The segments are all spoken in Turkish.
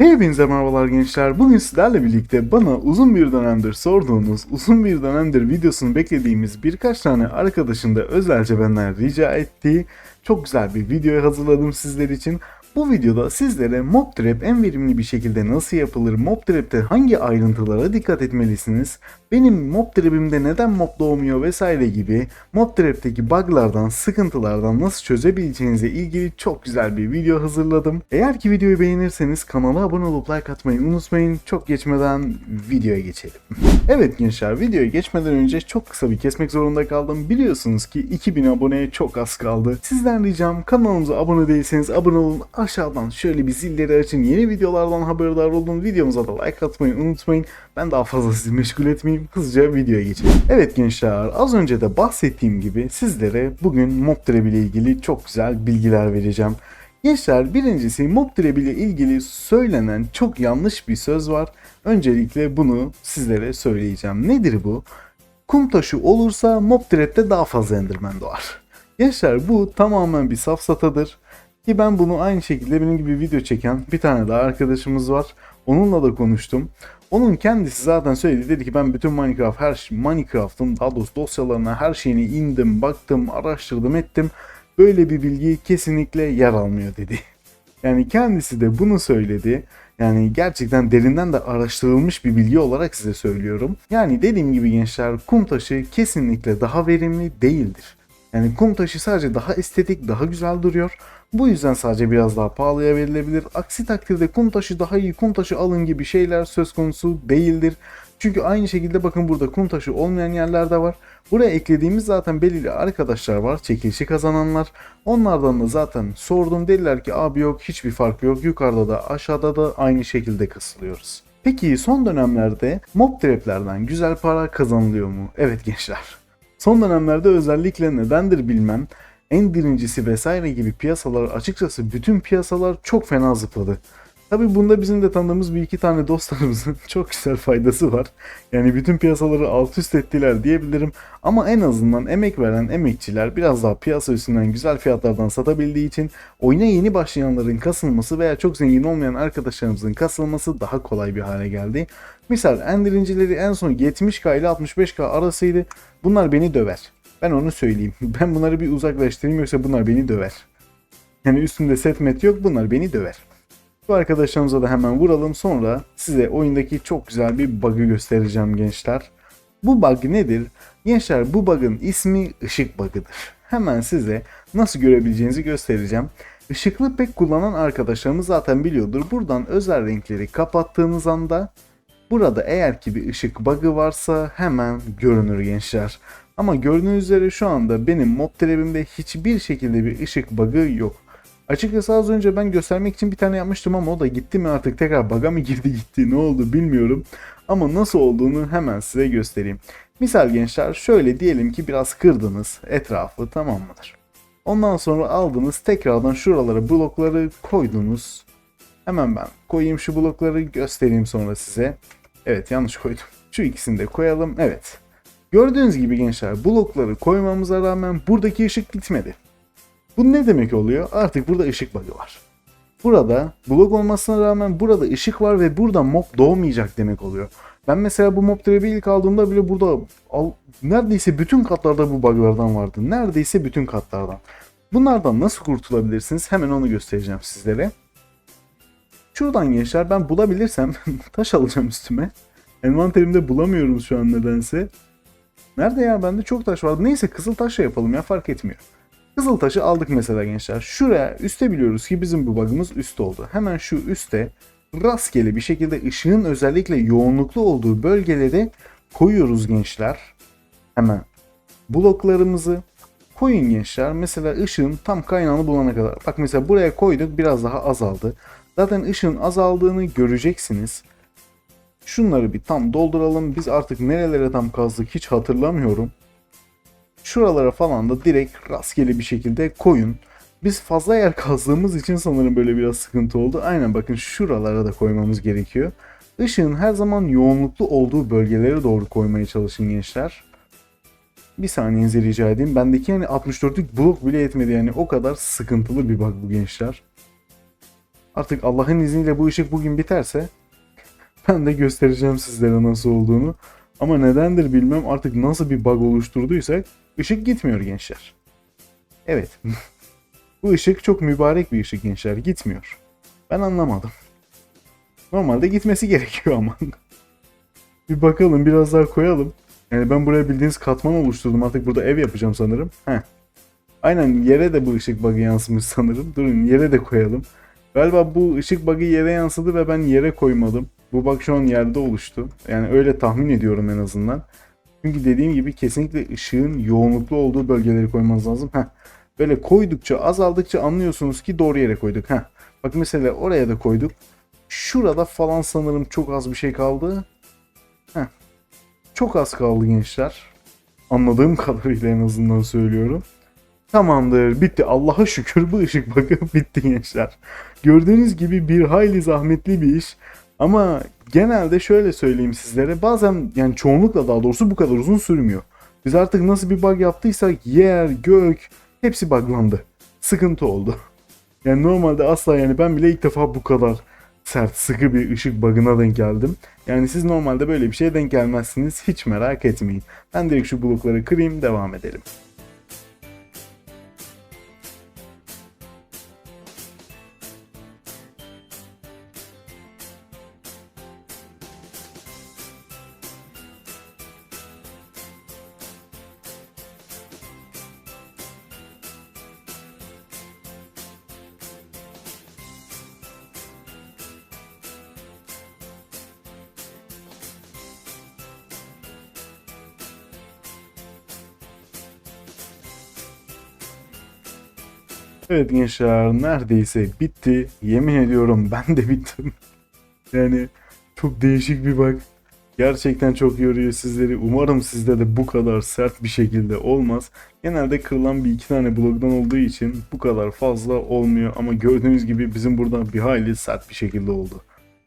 Hepinize merhabalar gençler. Bugün sizlerle birlikte bana uzun bir dönemdir sorduğunuz, uzun bir dönemdir videosunu beklediğimiz birkaç tane arkadaşın da özelce benden rica ettiği çok güzel bir video hazırladım sizler için. Bu videoda sizlere mob trap en verimli bir şekilde nasıl yapılır, mob trap'te hangi ayrıntılara dikkat etmelisiniz, benim mob trap'imde neden mob doğmuyor vesaire gibi mob trap'teki buglardan, sıkıntılardan nasıl çözebileceğinize ilgili çok güzel bir video hazırladım. Eğer ki videoyu beğenirseniz kanala abone olup like atmayı unutmayın. Çok geçmeden videoya geçelim. Evet gençler videoya geçmeden önce çok kısa bir kesmek zorunda kaldım. Biliyorsunuz ki 2000 aboneye çok az kaldı. Sizden ricam kanalımıza abone değilseniz abone olun. Aşağıdan şöyle bir zilleri açın. Yeni videolardan haberdar olun. Videomuza da like atmayı unutmayın. Ben daha fazla sizi meşgul etmeyeyim. Hızlıca videoya geçelim. Evet gençler az önce de bahsettiğim gibi sizlere bugün mob trap ile ilgili çok güzel bilgiler vereceğim. Gençler birincisi mob trap ile ilgili söylenen çok yanlış bir söz var. Öncelikle bunu sizlere söyleyeceğim. Nedir bu? Kum taşı olursa mob trap'te daha fazla enderman doğar. Gençler bu tamamen bir safsatadır. Ki ben bunu aynı şekilde benim gibi video çeken bir tane daha arkadaşımız var. Onunla da konuştum. Onun kendisi zaten söyledi. Dedi ki ben bütün Minecraft, her şey- Minecraft'ın daha doğrusu dosyalarına her şeyini indim, baktım, araştırdım, ettim. Böyle bir bilgi kesinlikle yer almıyor dedi. Yani kendisi de bunu söyledi. Yani gerçekten derinden de araştırılmış bir bilgi olarak size söylüyorum. Yani dediğim gibi gençler kum taşı kesinlikle daha verimli değildir. Yani kum taşı sadece daha estetik, daha güzel duruyor. Bu yüzden sadece biraz daha pahalıya verilebilir. Aksi takdirde kum taşı daha iyi, kum taşı alın gibi şeyler söz konusu değildir. Çünkü aynı şekilde bakın burada kum taşı olmayan yerler de var. Buraya eklediğimiz zaten belirli arkadaşlar var. Çekilişi kazananlar. Onlardan da zaten sordum. Dediler ki abi yok hiçbir fark yok. Yukarıda da aşağıda da aynı şekilde kısılıyoruz. Peki son dönemlerde mob traplerden güzel para kazanılıyor mu? Evet gençler. Son dönemlerde özellikle nedendir bilmem en birincisi vesaire gibi piyasalar açıkçası bütün piyasalar çok fena zıpladı. Tabi bunda bizim de tanıdığımız bir iki tane dostlarımızın çok güzel faydası var. Yani bütün piyasaları alt üst ettiler diyebilirim. Ama en azından emek veren emekçiler biraz daha piyasa üstünden güzel fiyatlardan satabildiği için oyuna yeni başlayanların kasılması veya çok zengin olmayan arkadaşlarımızın kasılması daha kolay bir hale geldi. Misal endirincileri en son 70k ile 65k arasıydı. Bunlar beni döver. Ben onu söyleyeyim. Ben bunları bir uzaklaştırayım yoksa bunlar beni döver. Yani üstümde set met yok bunlar beni döver. Bu arkadaşlarımıza da hemen vuralım sonra size oyundaki çok güzel bir bug'ı göstereceğim gençler. Bu bug nedir? Gençler bu bug'ın ismi ışık bug'ıdır. Hemen size nasıl görebileceğinizi göstereceğim. Işıklı pek kullanan arkadaşlarımız zaten biliyordur. Buradan özel renkleri kapattığınız anda burada eğer ki bir ışık bug'ı varsa hemen görünür gençler. Ama gördüğünüz üzere şu anda benim mob trap'imde hiçbir şekilde bir ışık bug'ı yok. Açıkçası az önce ben göstermek için bir tane yapmıştım ama o da gitti mi artık tekrar bug'a mı girdi gitti ne oldu bilmiyorum. Ama nasıl olduğunu hemen size göstereyim. Misal gençler şöyle diyelim ki biraz kırdınız etrafı tamam mıdır? Ondan sonra aldınız tekrardan şuralara blokları koydunuz. Hemen ben koyayım şu blokları göstereyim sonra size. Evet yanlış koydum. Şu ikisini de koyalım. Evet. Gördüğünüz gibi gençler blokları koymamıza rağmen buradaki ışık gitmedi. Bu ne demek oluyor? Artık burada ışık bug'ı var. Burada blok olmasına rağmen burada ışık var ve burada mob doğmayacak demek oluyor. Ben mesela bu mob trap'i ilk aldığımda bile burada al, neredeyse bütün katlarda bu bug'lardan vardı. Neredeyse bütün katlardan. Bunlardan nasıl kurtulabilirsiniz? Hemen onu göstereceğim sizlere. Şuradan gençler ben bulabilirsem taş alacağım üstüme. Envanterimde bulamıyorum şu an nedense. Nerede ya? Bende çok taş vardı. Neyse kızıl taşla yapalım ya fark etmiyor. Kızıl taşı aldık mesela gençler. Şuraya üste biliyoruz ki bizim bu bug'ımız üst oldu. Hemen şu üste rastgele bir şekilde ışığın özellikle yoğunluklu olduğu bölgeleri koyuyoruz gençler. Hemen bloklarımızı koyun gençler. Mesela ışığın tam kaynağını bulana kadar. Bak mesela buraya koyduk biraz daha azaldı. Zaten ışığın azaldığını göreceksiniz. Şunları bir tam dolduralım. Biz artık nerelere tam kazdık hiç hatırlamıyorum. Şuralara falan da direkt rastgele bir şekilde koyun. Biz fazla yer kazdığımız için sanırım böyle biraz sıkıntı oldu. Aynen bakın şuralara da koymamız gerekiyor. Işığın her zaman yoğunluklu olduğu bölgelere doğru koymaya çalışın gençler. Bir saniyenizi rica edeyim. Bendeki yani 64'lük blok bile yetmedi yani o kadar sıkıntılı bir bug bu gençler. Artık Allah'ın izniyle bu ışık bugün biterse ben de göstereceğim sizlere nasıl olduğunu. Ama nedendir bilmem artık nasıl bir bug oluşturduysak ışık gitmiyor gençler. Evet. bu ışık çok mübarek bir ışık gençler gitmiyor. Ben anlamadım. Normalde gitmesi gerekiyor ama. bir bakalım biraz daha koyalım. Yani ben buraya bildiğiniz katman oluşturdum. Artık burada ev yapacağım sanırım. Heh. Aynen yere de bu ışık bug'ı yansımış sanırım. Durun yere de koyalım. Galiba bu ışık bug'ı yere yansıdı ve ben yere koymadım. Bu bug şu an yerde oluştu. Yani öyle tahmin ediyorum en azından. Çünkü dediğim gibi kesinlikle ışığın yoğunluklu olduğu bölgeleri koymanız lazım. Heh. Böyle koydukça azaldıkça anlıyorsunuz ki doğru yere koyduk. Heh. Bak mesela oraya da koyduk. Şurada falan sanırım çok az bir şey kaldı. Heh. Çok az kaldı gençler. Anladığım kadarıyla en azından söylüyorum. Tamamdır bitti Allah'a şükür bu ışık bakın bitti gençler. Gördüğünüz gibi bir hayli zahmetli bir iş. Ama genelde şöyle söyleyeyim sizlere bazen yani çoğunlukla daha doğrusu bu kadar uzun sürmüyor. Biz artık nasıl bir bug yaptıysak yer, gök hepsi buglandı. Sıkıntı oldu. Yani normalde asla yani ben bile ilk defa bu kadar sert sıkı bir ışık bug'ına denk geldim. Yani siz normalde böyle bir şeye denk gelmezsiniz hiç merak etmeyin. Ben direkt şu blokları kırayım devam edelim. Evet gençler neredeyse bitti. Yemin ediyorum ben de bittim. yani çok değişik bir bug. Gerçekten çok yoruyor sizleri. Umarım sizde de bu kadar sert bir şekilde olmaz. Genelde kırılan bir iki tane bloktan olduğu için bu kadar fazla olmuyor. Ama gördüğünüz gibi bizim burada bir hayli sert bir şekilde oldu.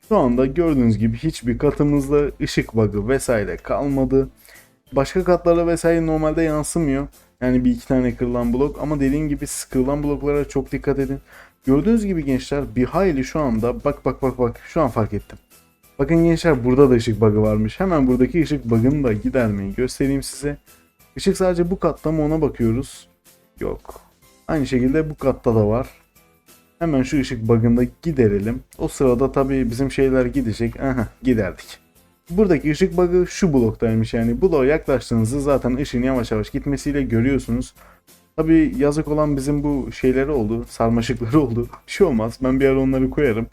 Şu anda gördüğünüz gibi hiçbir katımızda ışık bug'ı vesaire kalmadı. Başka katlara vesaire normalde yansımıyor. Yani bir iki tane kırılan blok ama dediğim gibi kırılan bloklara çok dikkat edin. Gördüğünüz gibi gençler bir hayli şu anda bak bak bak bak şu an fark ettim. Bakın gençler burada da ışık bug'ı varmış. Hemen buradaki ışık bug'ını da gidermeyi göstereyim size. Işık sadece bu katta mı ona bakıyoruz. Yok. Aynı şekilde bu katta da var. Hemen şu ışık bug'ını da giderelim. O sırada tabii bizim şeyler gidecek. Aha giderdik. Buradaki ışık bug'ı şu bloktaymış yani. Bloğa yaklaştığınızda zaten ışığın yavaş yavaş gitmesiyle görüyorsunuz. Tabi yazık olan bizim bu şeyleri oldu. Sarmaşıkları oldu. Bir şey olmaz. Ben bir ara onları koyarım.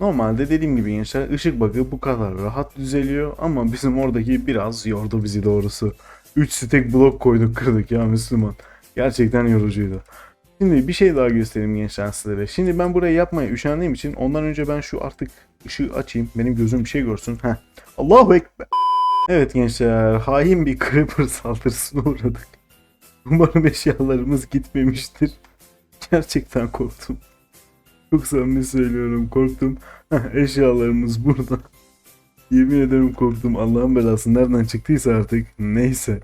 Normalde dediğim gibi gençler ışık bug'ı bu kadar rahat düzeliyor ama bizim oradaki biraz yordu bizi doğrusu. 3 stack blok koyduk kırdık ya Müslüman. Gerçekten yorucuydu. Şimdi bir şey daha göstereyim gençler sizlere. Şimdi ben burayı yapmaya üşendiğim için ondan önce ben şu artık ışığı açayım. Benim gözüm bir şey görsün. Heh. Allahu Ekber. Evet gençler hain bir creeper saldırısına uğradık. Umarım eşyalarımız gitmemiştir. Gerçekten korktum. Çok samimi söylüyorum korktum. Eşyalarımız burada. Yemin ederim korktum. Allah'ın belası nereden çıktıysa artık. Neyse.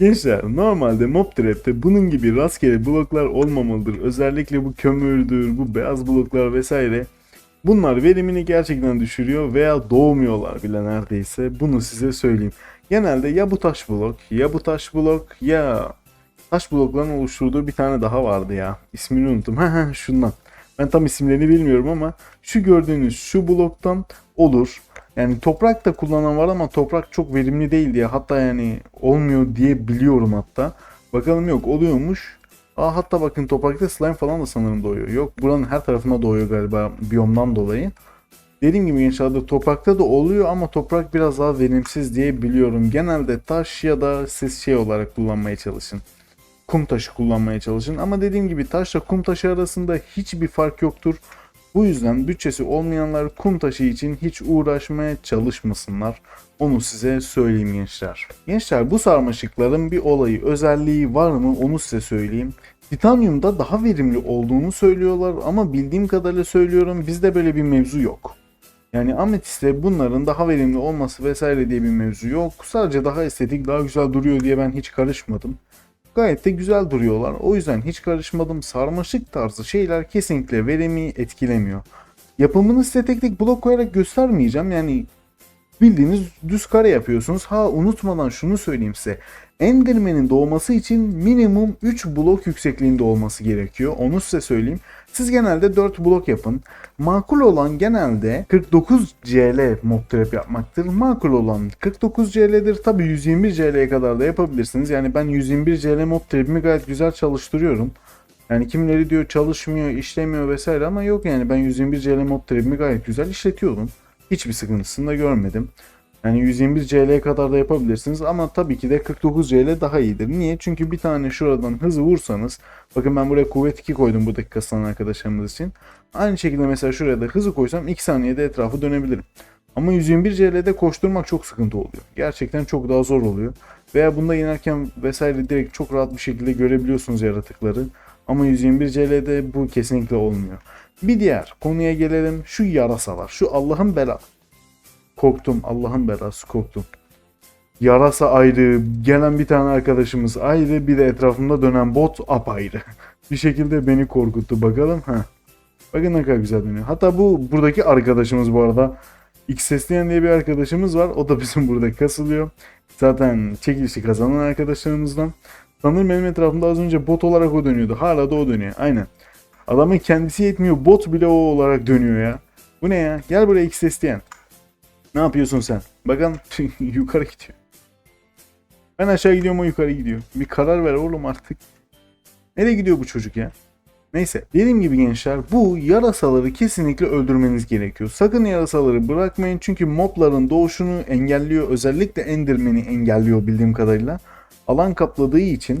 Gençler normalde Mob Trap'te bunun gibi rastgele bloklar olmamalıdır. Özellikle bu kömürdür, bu beyaz bloklar vesaire. Bunlar verimini gerçekten düşürüyor veya doğmuyorlar bile neredeyse. Bunu size söyleyeyim. Genelde ya bu taş blok ya bu taş blok ya taş blokların oluşturduğu bir tane daha vardı ya. İsmini unuttum. Şundan. Ben tam isimlerini bilmiyorum ama şu gördüğünüz şu bloktan olur. Yani toprak da kullanan var ama toprak çok verimli değil diye hatta yani olmuyor diye biliyorum hatta. Bakalım yok oluyormuş. Aa hatta bakın toprakta slime falan da sanırım doğuyor. Yok buranın her tarafına doğuyor galiba biyomdan dolayı. Dediğim gibi gençlerde toprakta da oluyor ama toprak biraz daha verimsiz diye biliyorum. Genelde taş ya da siz şey olarak kullanmaya çalışın. Kum taşı kullanmaya çalışın. Ama dediğim gibi taşla kum taşı arasında hiçbir fark yoktur. Bu yüzden bütçesi olmayanlar kum taşı için hiç uğraşmaya çalışmasınlar. Onu size söyleyeyim gençler. Gençler bu sarmaşıkların bir olayı, özelliği var mı onu size söyleyeyim. Titanyumda daha verimli olduğunu söylüyorlar ama bildiğim kadarıyla söylüyorum bizde böyle bir mevzu yok. Yani ametiste bunların daha verimli olması vesaire diye bir mevzu yok. Sadece daha estetik, daha güzel duruyor diye ben hiç karışmadım. Gayet de güzel duruyorlar. O yüzden hiç karışmadım. Sarmaşık tarzı şeyler kesinlikle verimi etkilemiyor. Yapımını size tek tek blok koyarak göstermeyeceğim. Yani bildiğiniz düz kare yapıyorsunuz. Ha unutmadan şunu söyleyeyim size. Enderman'in doğması için minimum 3 blok yüksekliğinde olması gerekiyor. Onu size söyleyeyim. Siz genelde 4 blok yapın. Makul olan genelde 49 CL mob trap yapmaktır. Makul olan 49 CL'dir. Tabi 121 CL'ye kadar da yapabilirsiniz. Yani ben 121 CL mob trap'imi gayet güzel çalıştırıyorum. Yani kimileri diyor çalışmıyor, işlemiyor vesaire ama yok yani ben 121 CL mob trap'imi gayet güzel işletiyordum. Hiçbir sıkıntısını da görmedim. Yani 121 CL'ye kadar da yapabilirsiniz ama tabii ki de 49 CL daha iyidir. Niye? Çünkü bir tane şuradan hızı vursanız bakın ben buraya kuvvet 2 koydum bu dakika sanan arkadaşlarımız için. Aynı şekilde mesela şuraya da hızı koysam 2 saniyede etrafı dönebilirim. Ama 121 CL'de koşturmak çok sıkıntı oluyor. Gerçekten çok daha zor oluyor. Veya bunda inerken vesaire direkt çok rahat bir şekilde görebiliyorsunuz yaratıkları. Ama 121 CL'de bu kesinlikle olmuyor. Bir diğer konuya gelelim. Şu yarasalar. Şu Allah'ın belası. Korktum. Allah'ın belası korktum. Yarasa ayrı, gelen bir tane arkadaşımız ayrı, bir de etrafımda dönen bot apayrı. bir şekilde beni korkuttu. Bakalım. ha. Bakın ne kadar güzel dönüyor. Hatta bu buradaki arkadaşımız bu arada. X sesleyen diye bir arkadaşımız var. O da bizim burada kasılıyor. Zaten çekilişi kazanan arkadaşlarımızdan. Sanırım benim etrafımda az önce bot olarak o dönüyordu. Hala da o dönüyor. Aynen. Adamın kendisi yetmiyor. Bot bile o olarak dönüyor ya. Bu ne ya? Gel buraya X sesleyen. Ne yapıyorsun sen? Bakın yukarı gidiyor. Ben aşağı gidiyorum o yukarı gidiyor. Bir karar ver oğlum artık. Nereye gidiyor bu çocuk ya? Neyse dediğim gibi gençler bu yarasaları kesinlikle öldürmeniz gerekiyor. Sakın yarasaları bırakmayın çünkü mobların doğuşunu engelliyor. Özellikle Enderman'i engelliyor bildiğim kadarıyla. Alan kapladığı için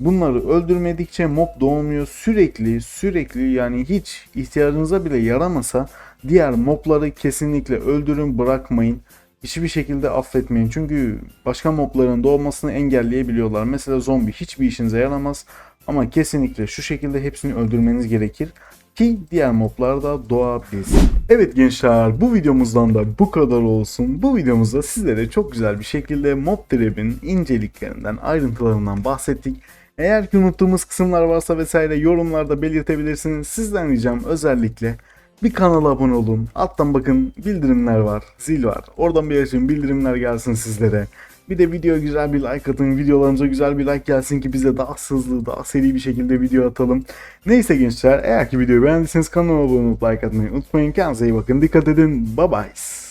bunları öldürmedikçe mob doğmuyor. Sürekli sürekli yani hiç ihtiyacınıza bile yaramasa diğer mobları kesinlikle öldürün bırakmayın. Hiçbir şekilde affetmeyin. Çünkü başka mobların doğmasını engelleyebiliyorlar. Mesela zombi hiçbir işinize yaramaz. Ama kesinlikle şu şekilde hepsini öldürmeniz gerekir ki diğer moblar da doğabilsin. Evet gençler bu videomuzdan da bu kadar olsun. Bu videomuzda sizlere çok güzel bir şekilde mob trap'in inceliklerinden, ayrıntılarından bahsettik. Eğer ki unuttuğumuz kısımlar varsa vesaire yorumlarda belirtebilirsiniz. Sizden ricam özellikle bir kanala abone olun. Alttan bakın bildirimler var, zil var. Oradan bir açın bildirimler gelsin sizlere. Bir de videoya güzel bir like atın. Videolarımıza güzel bir like gelsin ki bize daha hızlı, daha seri bir şekilde video atalım. Neyse gençler eğer ki videoyu beğendiyseniz kanalıma abone olup like atmayı unutmayın. Kendinize iyi bakın. Dikkat edin. Bye bye.